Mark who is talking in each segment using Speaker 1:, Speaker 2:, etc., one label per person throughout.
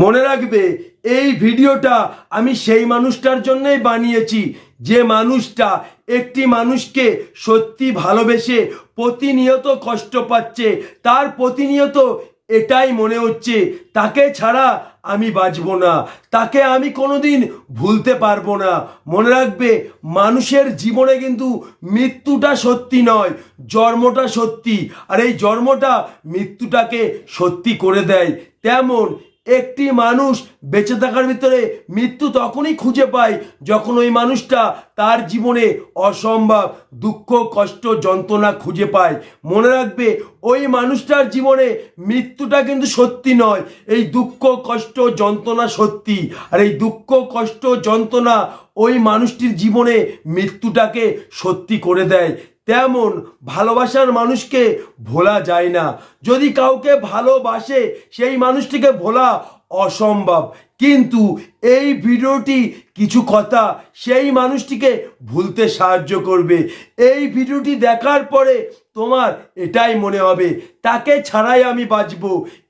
Speaker 1: মনে রাখবে, এই ভিডিওটা আমি সেই মানুষটার জন্যই বানিয়েছি। যে মানুষটা একটি মানুষকে সত্যি ভালোবেসে প্রতিনিয়ত কষ্ট পাচ্ছে, তার প্রতিনিয়ত এটাই মনে হচ্ছে। তাকে ছাড়া আমি বাঁচব না, তাকে আমি কোনোদিন ভুলতে পারব না। মনে রাখবে, মানুষের জীবনে কিন্তু মৃত্যুটা সত্যি নয়, জন্মটা সত্যি। আর এই জন্মটা মৃত্যুটাকে সত্যি করে দেয়। তেমন একটি মানুষ বেঁচে থাকার ভিতরে মৃত্যু তখনই খুঁজে পায় যখন ওই মানুষটা তার জীবনে অসম্ভব দুঃখ, কষ্ট, যন্ত্রণা খুঁজে পায়। মনে রাখবে, ওই মানুষটার জীবনে মৃত্যুটা কিন্তু সত্যি নয়। এই দুঃখ, কষ্ট, যন্ত্রণা সত্যি। আর এই দুঃখ, কষ্ট, যন্ত্রণা ওই মানুষটির জীবনে মৃত্যুটাকে সত্যি করে দেয়। তেমন ভালোবাসার মানুষকে ভোলা যায় না। যদি কাউকে ভালোবাসে, সেই মানুষটিকে ভোলা অসম্ভব। কিন্তু এই ভিডিওটি কিছু কথা সেই মানুষটিকে ভুলতে সাহায্য করবে। এই ভিডিওটি দেখার পরে তোমার এটাই মনে হবে, তাকে ছাড়াই আমি বাঁচব।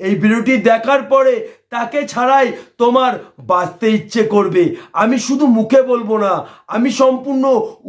Speaker 1: এই ভিডিওটি দেখার পরে তাকে ছাড়াই তোমার বাঁচতে ইচ্ছে করবে। আমি শুধু মুখে বলব না, আমি সম্পূর্ণ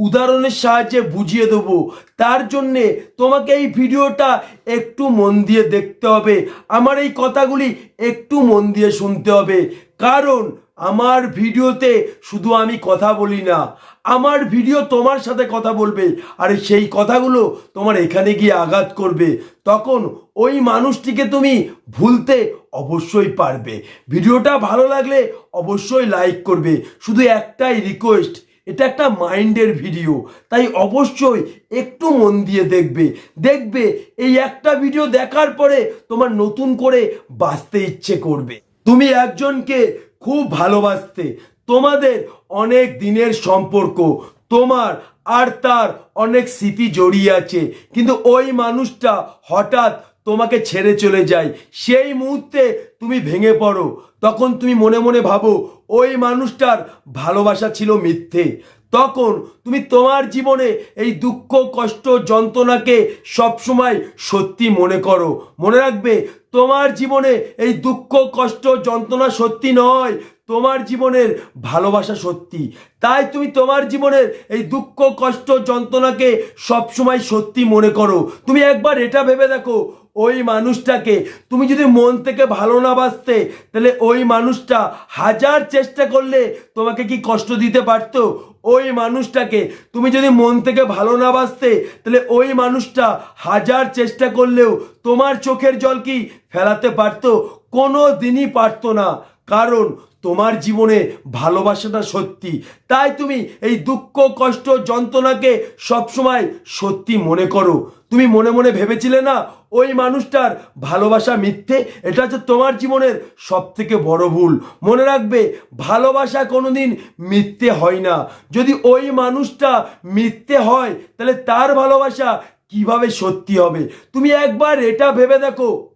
Speaker 1: উদাহরণের সাহায্যে বুঝিয়ে দেবো। তার জন্যে তোমাকে এই ভিডিওটা একটু মন দিয়ে দেখতে হবে। আমার এই কথাগুলি একটু মন দিয়ে শুনতে হবে। কারণ আমার ভিডিওতে শুধু আমি কথা বলি না আমার ভিডিও তোমার সাথে কথা বলবে, আর সেই কথাগুলো তোমার এখানে গিয়ে আঘাত করবে। তখন ওই মানুষটিকে তুমি ভুলতে অবশ্যই পারবে। ভিডিওটা ভালো লাগলে অবশ্যই লাইক করবে। শুধু একটাই রিকোয়েস্ট এটা একটা মাইন্ডের ভিডিও। তাই অবশ্যই একটু মন দিয়ে দেখবে। দেখবে এই একটা ভিডিও দেখার পরে তোমার নতুন করে বাঁচতে ইচ্ছে করবে। তুমি একজনকে খুব ভালোবাসতে তোমাদের অনেক দিনের সম্পর্ক, তোমার আর তার অনেক স্মৃতি জড়িয়ে আছে, কিন্তু ওই মানুষটা হঠাৎ তোমাকে ছেড়ে চলে যায়। সেই মুহূর্তে তুমি ভেঙে পড়ো, তখন তুমি মনে মনে ভাবো, ওই মানুষটার ভালোবাসা ছিল মিথ্যে। তখন তুমি তোমার জীবনে এই দুঃখ, কষ্ট, যন্ত্রণাকে সবসময় সত্যি মনে করো। মনে রাখবে, তোমার জীবনে এই দুঃখ, কষ্ট, যন্ত্রণা সত্যি নয়। তোমার জীবনের ভালোবাসা সত্যি। তাই তুমি তোমার জীবনের এই দুঃখ, কষ্ট, যন্ত্রণাকে সবসময় সত্যি মনে করো। তুমি একবার এটা ভেবে দেখো, ওই মানুষটাকে। তুমি যদি মন থেকে ভালো না বাঁচতে, তাহলে ওই মানুষটা হাজার চেষ্টা করলে তোমাকে কি কষ্ট দিতে পারতো? ওই মানুষটাকে। তুমি যদি মন থেকে ভালো না বাঁচতে, তাহলে ওই মানুষটা হাজার চেষ্টা করলেও তোমার চোখের জল কি ফেলাতে পারতো? কোনো দিনই পারতো না। কারণ তোমার জীবনে ভালোবাসাটা সত্যি। তাই তুমি এই দুঃখ, কষ্ট, যন্ত্রণাকে সবসময় সত্যি মনে করো। তুমি মনে মনে ভেবেছিলে না, ওই মানুষটার ভালোবাসা মিথ্যে? এটা হচ্ছে তোমার জীবনের সব থেকে বড় ভুল। মনে রাখবে, ভালোবাসা কোনোদিন মিথ্যে হয় না। যদি ওই মানুষটা মিথ্যে হয়, তাহলে তার ভালোবাসা কীভাবে সত্যি হবে? তুমি একবার এটা ভেবে দেখো।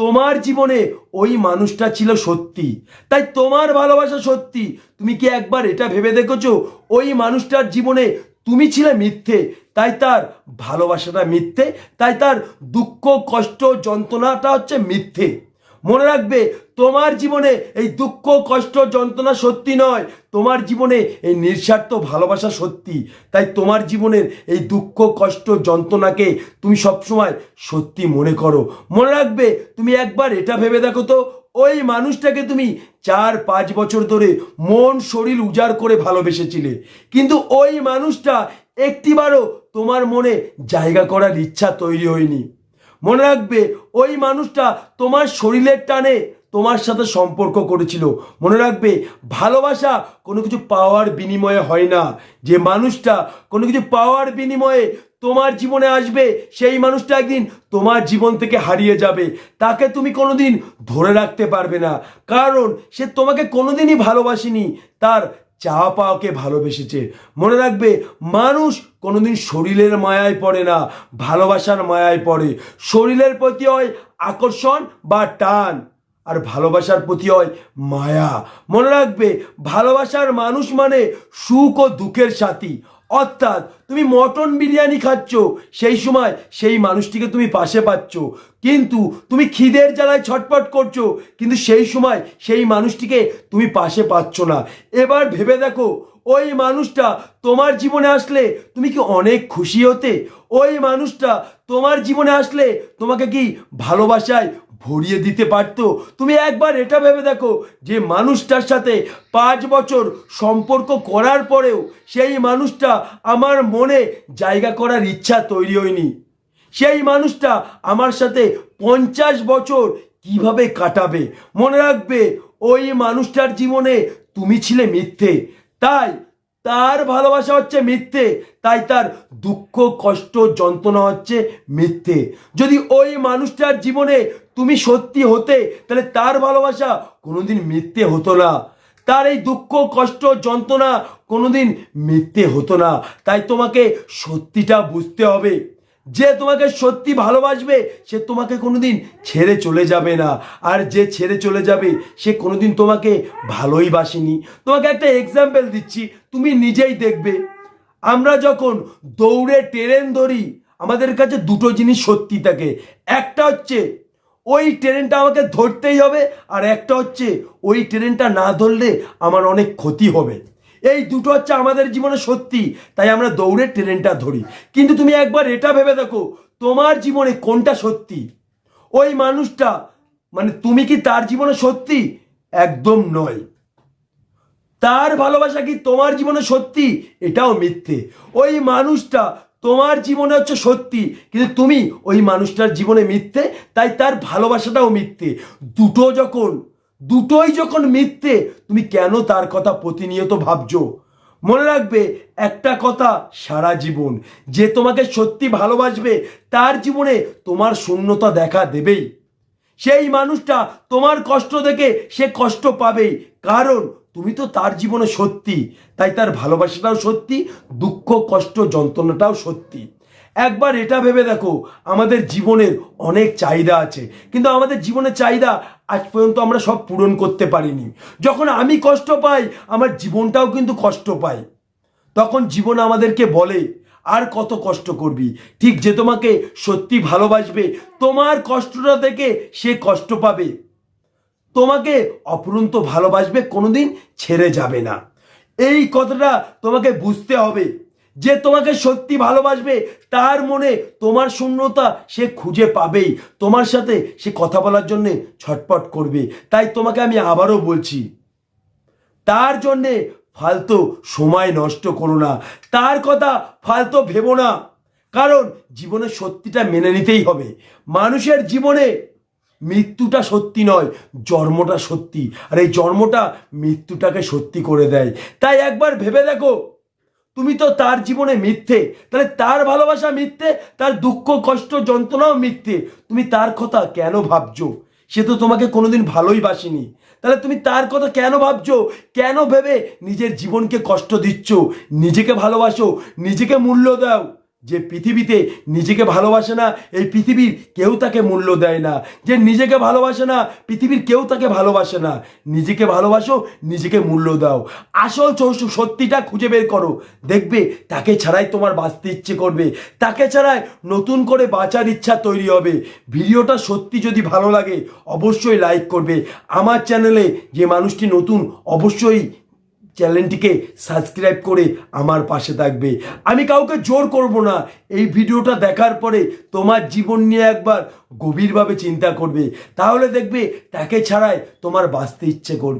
Speaker 1: তোমার জীবনে ওই মানুষটা ছিল সত্যি। তাই তোমার ভালোবাসা সত্যি। তুমি কি একবার এটা ভেবে দেখেছ? ওই মানুষটার জীবনে তুমি ছিলে মিথ্যে। তাই তার ভালোবাসাটা মিথ্যে। তাই তার দুঃখ, কষ্ট, যন্ত্রণাটা হচ্ছে মিথ্যে। মনে রাখবে, তোমার জীবনে এই দুঃখ, কষ্ট, যন্ত্রণা সত্যি নয়। তোমার জীবনে এই নিঃস্বার্থ ভালোবাসা সত্যি। তাই তোমার জীবনের এই দুঃখ, কষ্ট, যন্ত্রণাকে তুমি সবসময় সত্যি মনে করো। মনে রাখবে, তুমি একবার এটা ভেবে দেখো তো, ওই মানুষটাকে তুমি চার, পাঁচ বছর ধরে মন, শরীর উজাড় করে ভালোবেসেছিলে। কিন্তু ওই মানুষটা একটিবারও তোমার মনে জায়গা করার ইচ্ছা তৈরি হয়নি। মনে রাখবে, ওই মানুষটা তোমার শরীরের টানে তোমার সাথে সম্পর্ক করেছিল। মনে রাখবে, ভালোবাসা কোনো কিছু পাওয়ার বিনিময়ে হয় না। যে মানুষটা কোনো কিছু পাওয়ার বিনিময়ে তোমার জীবনে আসবে, সেই মানুষটা একদিন তোমার জীবন থেকে হারিয়ে যাবে। তাকে তুমি কোনোদিন ধরে রাখতে পারবে না। কারণ সে তোমাকে কোনোদিনই ভালোবাসেনি। তার চাওয়া পাওয়াকে ভালোবেসেছে। মনে রাখবে, মানুষ কোনোদিন শরীরের মায়ায় পড়ে না, ভালোবাসার মায়ায় পড়ে। শরীরের প্রতি হয় আকর্ষণ বা টান, আর ভালোবাসার প্রতি হয় মায়া। মনে রাখবে, ভালোবাসার মানুষ মানে সুখ ও দুঃখের সাথী। অর্থাৎ তুমি মটন বিরিয়ানি খাচ্ছ, সেই সময় সেই মানুষটিকে তুমি পাশে পাচ্ছ। কিন্তু তুমি খিদের জ্বালায় ছটপট করছ, কিন্তু সেই সময় সেই মানুষটিকে তুমি পাশে পাচ্ছ না। এবার ভেবে দেখো, ওই মানুষটা তোমার জীবনে আসলে তুমি কি অনেক খুশি হতে? ওই মানুষটা তোমার জীবনে আসলে তোমাকে কি ভালোবাসায় ভরিয়ে দিতে পারতো। তুমি একবার এটা ভেবে দেখো, যে মানুষটার সাথে পাঁচ বছর সম্পর্ক করার পরেও সেই মানুষটা আমার মনে জায়গা করার ইচ্ছা তৈরি হয়নি। সেই মানুষটা আমার সাথে পঞ্চাশ বছর কীভাবে কাটাবে? মনে রাখবে, ওই মানুষটার জীবনে তুমি ছিলে মিথ্যে। তাই তার ভালোবাসা হচ্ছে মিথ্যে, তাই তার দুঃখ, কষ্ট, যন্ত্রণা হচ্ছে মিথ্যে। যদি ওই মানুষটার জীবনে তুমি সত্যি হতে, তাহলে তার ভালোবাসা কোনোদিন মিথ্যে হতো না। তার এই দুঃখ, কষ্ট, যন্ত্রণা কোনোদিন মিথ্যে হতো না। তাই তোমাকে সত্যিটা বুঝতে হবে। যে তোমাকে সত্যি ভালোবাসবে, সে তোমাকে কোনোদিন ছেড়ে চলে যাবে না। আর যে ছেড়ে চলে যাবে, সে কোনোদিন তোমাকে ভালোই বাসেনি। তোমাকে একটা এক্সাম্পল দিচ্ছি, তুমি নিজেই দেখবে। আমরা যখন দৌড়ে, ট্রেন ধরি, আমাদের কাছে দুটো জিনিস সত্যি থাকে। একটা হচ্ছে ওই ট্রেনটা আমাকে ধরতেই হবে, আর একটা হচ্ছে ওই ট্রেনটা না ধরলে আমার অনেক ক্ষতি হবে। এই দুটো হচ্ছে আমাদের জীবনে সত্যি, তাই আমরা দৌড়ে ট্রেনটা ধরি। কিন্তু তুমি একবার এটা ভেবে দেখো, তোমার জীবনে কোনটা সত্যি? ওই মানুষটা মানে তুমি কি তার জীবনে সত্যি? একদম নয়। তার ভালোবাসা কি তোমার জীবনে সত্যি? এটাও মিথ্যে। ওই মানুষটা তোমার জীবনে হচ্ছে সত্যি, কিন্তু তুমি ওই মানুষটার জীবনে মিথ্যে, তাই তার ভালোবাসাটাও মিথ্যে। দুটো যখন, দুটোই যখন মিথ্যে, তুমি কেন তার কথা প্রতিনিয়ত ভাবছ? মনে রাখবে, একটা কথা সারা জীবন, যে তোমাকে সত্যি ভালোবাসবে, তার জীবনে তোমার শূন্যতা দেখা দেবেই। সেই মানুষটা তোমার কষ্ট দেখে সে কষ্ট পাবেই, কারণ তুমি তো তার জীবনে সত্যি, তাই তার ভালোবাসাটাও সত্যি, দুঃখ, কষ্ট, যন্ত্রণাটাও সত্যি। একবার এটা ভেবে দেখো, আমাদের জীবনের অনেক চাহিদা আছে, কিন্তু আমাদের জীবনের চাহিদা আজ পর্যন্ত আমরা সব পূরণ করতে পারিনি। যখন আমি কষ্ট পাই, আমার জীবনটাও কিন্তু কষ্ট পায়। তখন জীবন আমাদেরকে বলে, আর কত কষ্ট করবি? ঠিক যে তোমাকে সত্যি ভালোবাসবে, তোমার কষ্টটা দেখে সে কষ্ট পাবে। তোমাকে অপরন্ত ভালোবাসবে, কোনোদিন ছেড়ে যাবে না। এই কথাটা তোমাকে বুঝতে হবে। যে তোমাকে সত্যি ভালোবাসবে, তার মনে তোমার শূন্যতা সে খুঁজে পাবেই। তোমার সাথে সে কথা বলার জন্য ছটপট করবে। তাই তোমাকে আমি আবারও বলছি, তার জন্যে ফালতু সময় নষ্ট করো না। তার কথা ফালতু ভেবো না। কারণ জীবনে সত্যিটা মেনে নিতেই হবে। মানুষের জীবনে মৃত্যুটা সত্যি নয়, জন্মটা সত্যি। আর এই জন্মটা মৃত্যুটাকে সত্যি করে দেয়। তাই একবার ভেবে দেখো, তুমি তো তার জীবনে মিথ্যে, তাহলে তার ভালোবাসা মিথ্যে, তার দুঃখ, কষ্ট, যন্ত্রণাও মিথ্যে। তুমি তার কথা কেন ভাবছ? সে তো তোমাকে কোনোদিন ভালোই বাসেনি। তাহলে তুমি তার কথা কেন ভাবছ? কেন ভেবে নিজের জীবনকে কষ্ট দিচ্ছ? নিজেকে ভালোবাসো, নিজেকে মূল্য দাও। যে পৃথিবীতে নিজেকে ভালোবাসে না, এই পৃথিবীর কেউ তাকে মূল্য দেয় না। যে নিজেকে ভালোবাসে না, পৃথিবীর কেউ তাকে ভালোবাসে না। নিজেকে ভালোবাসো, নিজেকে মূল্য দাও। আসল চৌ- সত্যিটা খুঁজে বের করো। দেখবে তাকে ছাড়াই তোমার বাঁচতে ইচ্ছে করবে। তাকে ছাড়াই নতুন করে বাঁচার ইচ্ছা তৈরি হবে। ভিডিওটা সত্যি যদি ভালো লাগে, অবশ্যই লাইক করবে। আমার চ্যানেলে যে মানুষটি নতুন, অবশ্যই চ্যানেলটিকে সাবস্ক্রাইব করে আমার পাশে থাকবে। আমি কাউকে জোর করব না। এই ভিডিওটা দেখার পরে তোমার জীবন নিয়ে একবার গভীরভাবে চিন্তা করবে। তাহলে দেখবে তাকে ছাড়াই তোমার বাঁচতে ইচ্ছে করবে।